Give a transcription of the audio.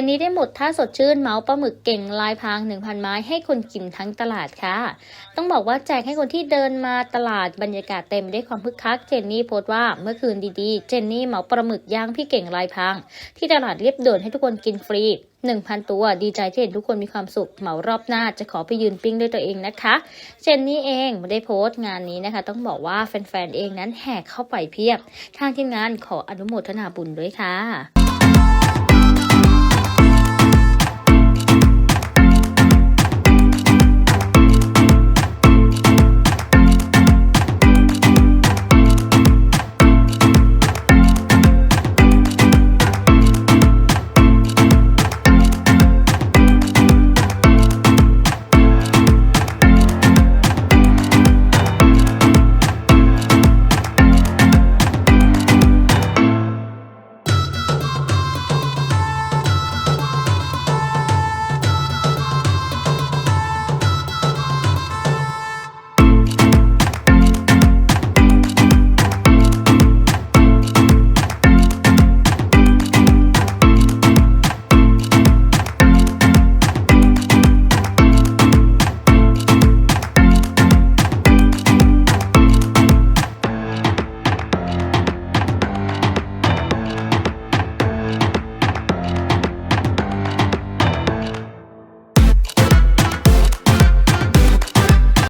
นนี้ได้หมดท่าสดชื่นเมาส์ปลาหมึกเก่งลายพราง 1,000 ไม้ให้คนกินทั้งตลาดค่ะ ต้องบอกว่าแจกให้คนที่เดินมาตลาดบรรยากาศเต็มด้วยความพึกคัก เจนนี่โพสต์ว่าเมื่อคืนดีๆ เจนนี่เมาปลาหมึกย่างพี่เก่งลายพราง ที่ตลาดเรียบด่วนให้ทุกคนกินฟรี1,000 ตัวดีใจที่เห็นทุกคนมีความสุขเหมารอบหน้าจะขอไปยืนปิ้งด้วยตัวเองนะคะ เจนนี่เองได้โพสต์งานนี้นะคะ ต้องบอกว่าแฟนๆเองนั้นแห่เข้าไปเพียบ ทางทีมงานขออนุโมทนาบุญด้วยค่ะ